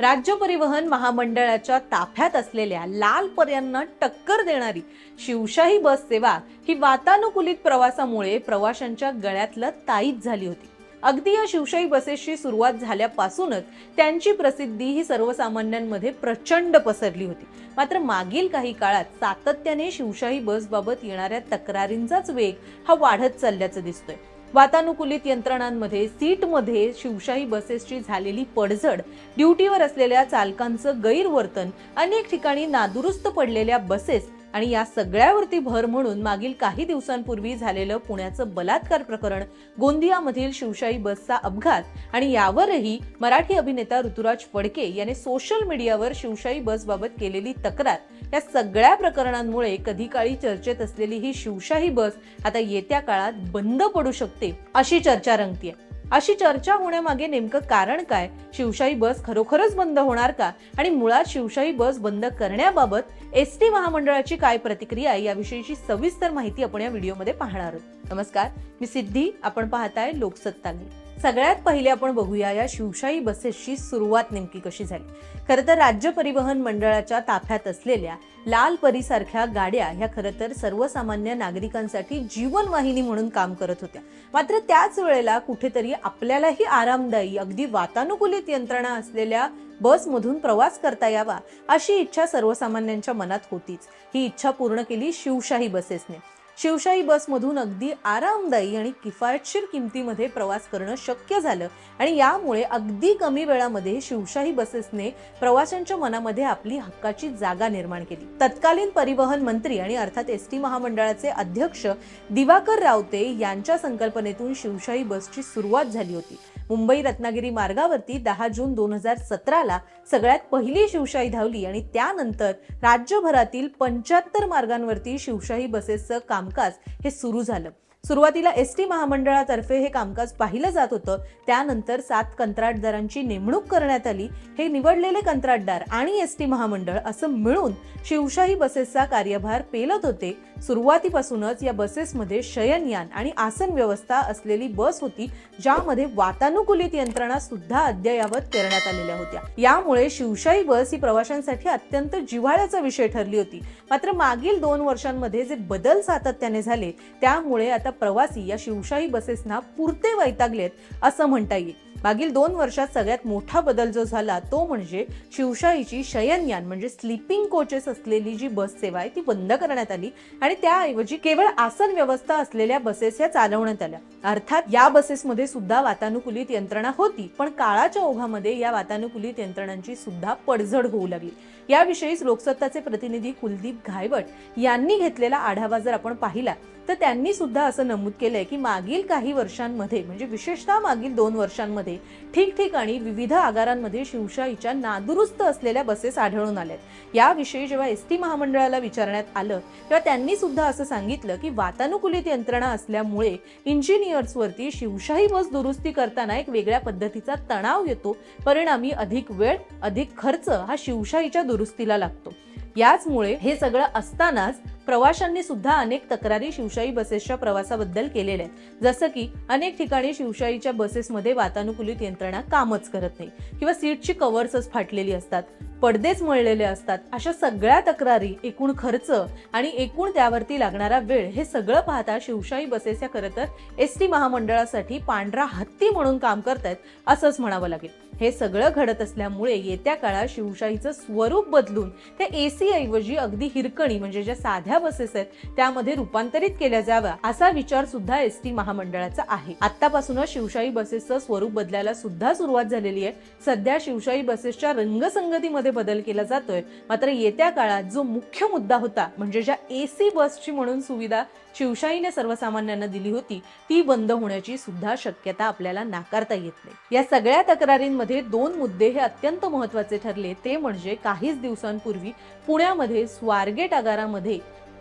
राज्य परिवहन महामंडळाच्या ताफ्यात असलेल्या लाल पर्यांना टक्कर देणारी शिवशाही बस सेवा ही वातानुकूलित प्रवासामुळे प्रवाशांच्या गळ्यातलं ताईत झाली होती. अगदी या शिवशाही बसेसची सुरुवात झाल्यापासूनच त्यांची प्रसिद्धी ही सर्वसामान्यांमध्ये प्रचंड पसरली होती. मात्र मागील काही काळात सातत्याने शिवशाही बसबाबत येणाऱ्या तक्रारींचाच वेग हा वाढत चालल्याचं दिसतोय. वातानुकूलित यंत्रणांमध्ये सीटमध्ये शिवशाही बसेसची झालेली पडझड ड्युटीवर असलेल्या चालकांचं गैरवर्तन अनेक ठिकाणी नादुरुस्त पडलेल्या बसेस आणि या सगळ्यावरती भर म्हणून मागील काही दिवसांपूर्वी झालेलं पुण्याचं बलात्कार प्रकरण गोंदियामधील शिवशाही बसचा अपघात आणि यावरही मराठी अभिनेता ऋतुराज फडके याने सोशल मीडियावर शिवशाही बसबाबत केलेली तक्रार. या सगळ्या प्रकरणांमुळे कधी काळी चर्चेत असलेली ही शिवशाही बस आता येत्या काळात बंद पडू शकते अशी चर्चा रंगतीये. अशी चर्चा होण्यामागे नेमकं कारण काय? शिवशाही बस खरोखरच बंद होणार का? आणि मुळात शिवशाही बस बंद करण्याबाबत एस टी महामंडळाची काय प्रतिक्रिया आहे याविषयीची सविस्तर माहिती आपण या व्हिडिओमध्ये पाहणार आहोत. नमस्कार मी सिद्धी आपण पाहताय लोकसत्ता न्यूज. सगळ्यात पहिले आपण बघूया या शिवशाही बसेसची सुरुवात नेमकी कशी झाली. खरं तर राज्य परिवहन मंडळाच्या ताफ्यात असलेल्या लाल परीसारख्या गाड्या ह्या खरं तर सर्वसामान्य नागरिकांसाठी जीवनवाहिनी म्हणून काम करत होत्या. मात्र त्याच वेळेला कुठेतरी आपल्यालाही आरामदायी अगदी वातानुकूलित यंत्रणा असलेल्या बसमधून प्रवास करता यावा अशी इच्छा सर्वसामान्यांच्या मनात होतीच. ही इच्छा पूर्ण केली शिवशाही बसेसने. शिवशाही बसमधून अगदी आरामदायी आणि किफायतशीर किमतीमध्ये प्रवास करणं शक्य झालं आणि यामुळे अगदी कमी वेळामध्ये शिवशाही बसेसने प्रवाशांच्या मनामध्ये आपली हक्काची जागा निर्माण केली. तत्कालीन परिवहन मंत्री आणि अर्थात एस टी महामंडळाचे अध्यक्ष दिवाकर रावते यांच्या संकल्पनेतून शिवशाही बसची सुरुवात झाली होती. मुंबई रत्नागिरी मार्गावरती दहा जून दोन हजार सतराला सगळ्यात पहिली शिवशाही धावली आणि त्यानंतर राज्यभरातील पंच्याहत्तर मार्गांवरती शिवशाही बसेसचं कामकाज हे सुरू झालं. सुरुवातीला एस टी महामंडळातर्फे हे कामकाज पाहिलं जात होतं. त्यानंतर सात कंत्राटदारांची नेमणूक करण्यात आली. हे निवडलेले कंत्राटदार आणि एस टी महामंडळ असं मिळून शिवशाही बसेसचा कार्यभार पेलत होते. सुरुवातीपासूनच या बसेसमध्ये शयनयान आणि आसन व्यवस्था असलेली बस होती ज्यामध्ये वातानुकूलित यंत्रणा सुद्धा अद्ययावत करण्यात आलेल्या होत्या. यामुळे शिवशाही बस ही प्रवाशांसाठी अत्यंत जिव्हाळ्याचा विषय ठरली होती. मात्र मागील दोन वर्षांमध्ये जे बदल सातत्याने झाले त्यामुळे आता प्रवासी या शिवशाही बसेसना पुरते वैतागलेत असं म्हणता येईल. मागील दोन वर्षात सगळ्यात मोठा बदल जो झाला तो म्हणजे शिवशाहीची शयनयान म्हणजे स्लीपिंग कोचेस असलेली जी बस सेवा आहे ती बंद करण्यात आली आणि त्याऐवजी केवळ आसन व्यवस्था असलेल्या बसेस या चालवण्यात आल्या. अर्थात या बसेसमध्ये सुद्धा वातानुकूलित यंत्रणा होती पण काळाच्या ओघामध्ये या वातानुकूलित यंत्रणांची सुद्धा पडझड होऊ लागली. याविषयीच लोकसत्ताचे प्रतिनिधी कुलदीप घायवट यांनी घेतलेला आढावा जर आपण पाहिला तर त्यांनी सुद्धा असं नमूद केलंय की मागील काही वर्षांमध्ये म्हणजे विशेषतः मागील दोन वर्षांमध्ये ठिकठिकाणी विविध आगारांमध्ये शिवशाहीच्या नादुरुस्त असलेल्या बसेस आढळून आल्यात. याविषयी जेव्हा एस टी महामंडळाला विचारण्यात आलं तेव्हा त्यांनी सुद्धा असं सांगितलं की वातानुकूलित यंत्रणा असल्यामुळे इंजिनियर्सवरती शिवशाही बस दुरुस्ती करताना एक वेगळ्या पद्धतीचा तणाव येतो. परिणामी अधिक वेळ अधिक खर्च हा शिवशाहीच्या दुरुस्तीला लागतो. याचमुळे हे सगळं असतानाच प्रवाशांनी सुद्धा अनेक तक्रारी शिवशाही बसेसच्या प्रवासाबद्दल केलेल्या आहेत. जसं की अनेक ठिकाणी शिवशाहीच्या बसेसमध्ये वातानुकूलित यंत्रणा कामच करत नाही किंवा सीटची कव्हर्सच फाटलेली असतात. पडदेच मळलेले असतात. अशा सगळ्या तक्रारी एकूण खर्च आणि एकूण त्यावरती लागणारा वेळ हे सगळं पाहता शिवशाही बसेस या खरं तर एस टी महामंडळासाठी पांढरा हत्ती म्हणून काम करतायत असंच म्हणावं लागेल. हे सगळं घडत असल्यामुळे येत्या काळात शिवशाहीचं स्वरूप बदलून त्या एसी ऐवजी अगदी हिरकणी म्हणजे ज्या साध्या बसेस आहेत त्यामध्ये रूपांतरित केल्या जाव्या असा विचार सुद्धा एस टी महामंडळाचा आहे. आतापासूनच शिवशाही बसेसचं स्वरूप बदलायला सुद्धा सुरुवात झालेली आहे. सध्या शिवशाही बसेसच्या रंगसंगतीमध्ये बदल केला जातोय. मात्र येत्या काळात जो मुख्य मुद्दा होता म्हणजे ज्या एसी बसची म्हणून सुविधा शिवशाहीने सर्वसामान्यांना दिली होती ती बंद होण्याची सुद्धा शक्यता आपल्याला नाकारता येत नाही. या सगळ्या तक्रारींमध्ये दोन मुद्दे हे अत्यंत महत्त्वाचे ठरले. ते म्हणजे काहीच दिवसांपूर्वी पुण्यामध्ये स्वारगेट आगारामध्ये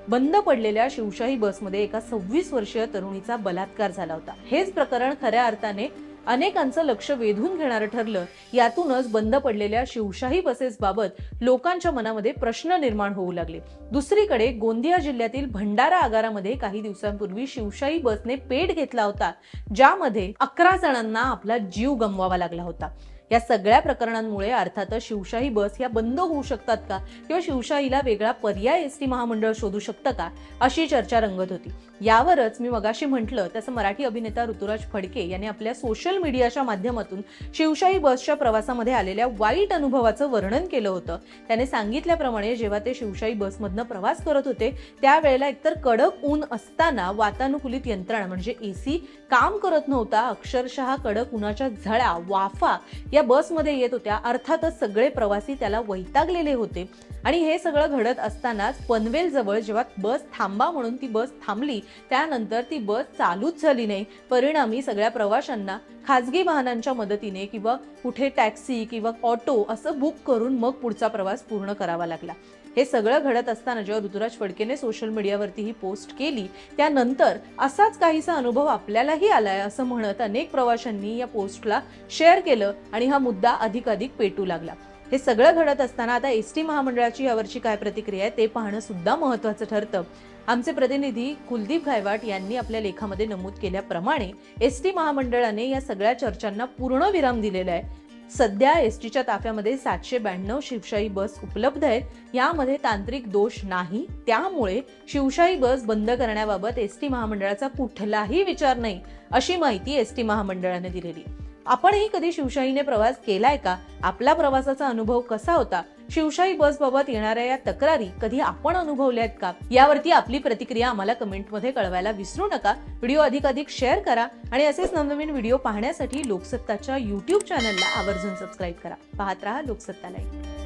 बंद पडलेल्या शिवशाही बसमध्ये एका सव्वीस वर्षीय तरुणीचा बलात्कार झाला होता. हेच प्रकरण खऱ्या अर्थाने अनेकांचं लक्ष वेधून घेणारं ठरलं. यातूनच बंद पडलेल्या शिवशाही बसेस बाबत लोकांच्या मनामध्ये प्रश्न निर्माण होऊ लागले. दुसरीकडे गोंदिया जिल्ह्यातील भंडारा आगारामध्ये काही दिवसांपूर्वी शिवशाही बसने पेट घेतला होता. ज्यामध्ये अकरा जणांना आपला जीव गमवावा लागला होता. या सगळ्या प्रकरणांमुळे अर्थातच शिवशाही बस या बंद होऊ शकतात का? किंवा शिवशाहीला वेगळा पर्याय एस टी महामंडळ शोधू शकतं का? अशी चर्चा रंगत होती. यावरच मी मगाशी म्हटलं तसं मराठी अभिनेता ऋतुराज फडके यांनी आपल्या सोशल मीडियाच्या माध्यमातून शिवशाही बसच्या प्रवासामध्ये आलेल्या वाईट अनुभवाचं वर्णन केलं होतं. त्याने सांगितल्याप्रमाणे जेव्हा ते शिवशाही बसमधनं प्रवास करत होते त्यावेळेला एकतर कडक ऊन असताना वातानुकूलित यंत्रणा म्हणजे एसी काम करत नव्हता. अक्षरशः कडक उन्हाच्या झळा वाफा या बसमध्ये येत होत्या. अर्थातच सगळे प्रवासी त्याला वैतागलेले होते. आणि हे सगळं घडत असतानाच पनवेल जवळ जेव्हा बस थांबा म्हणून ती बस थांबली त्यानंतर ती बस चालूच झाली नाही. परिणामी सगळ्या प्रवाशांना खाजगी वाहनांच्या मदतीने किंवा कुठे टॅक्सी किंवा ऑटो असं बुक करून मग पुढचा प्रवास पूर्ण करावा लागला. हे सगळं घडत असताना जेव्हा ऋतुराज फडकेने सोशल मीडियावरती ही पोस्ट केली त्यानंतर असाच काहीसा अनुभव आपल्यालाही आलाय असं म्हणत अनेक प्रवाशांनी या पोस्टला शेअर केलं आणि हा मुद्दा अधिकाधिक पेटू लागला. हे सगळं घडत असताना आता एस टी महामंडळाची यावरची काय प्रतिक्रिया आहे ते पाहणं सुद्धा महत्वाचं ठरतं. आमचे प्रतिनिधी कुलदीप गायवाट यांनी आपल्या लेखामध्ये नमूद केल्याप्रमाणे एस टी महामंडळाने या सगळ्या चर्चांना पूर्ण विराम दिलेला आहे. सध्या एस टीच्या ताफ्यामध्ये सातशे ब्याण्णव शिवशाही बस उपलब्ध आहेत. यामध्ये तांत्रिक दोष नाही. त्यामुळे शिवशाही बस बंद करण्याबाबत एस टी महामंडळाचा कुठलाही विचार नाही अशी माहिती एस टी महामंडळाने दिलेली आपणही कधी शिवशाहीने प्रवास केलाय का? आपला प्रवासाचा अनुभव कसा होता? शिवशाही बस बाबत येणाऱ्या या तक्रारी कधी आपण अनुभवल्या आहेत का? यावरती आपली प्रतिक्रिया आम्हाला कमेंटमध्ये कळवायला विसरू नका. व्हिडिओ अधिकाधिक शेअर करा आणि असेच नवनवीन व्हिडिओ पाहण्यासाठी लोकसत्ताच्या युट्यूब चॅनलला आवर्जून सबस्क्राईब करा. पाहत रहा लोकसत्ता लाईव्ह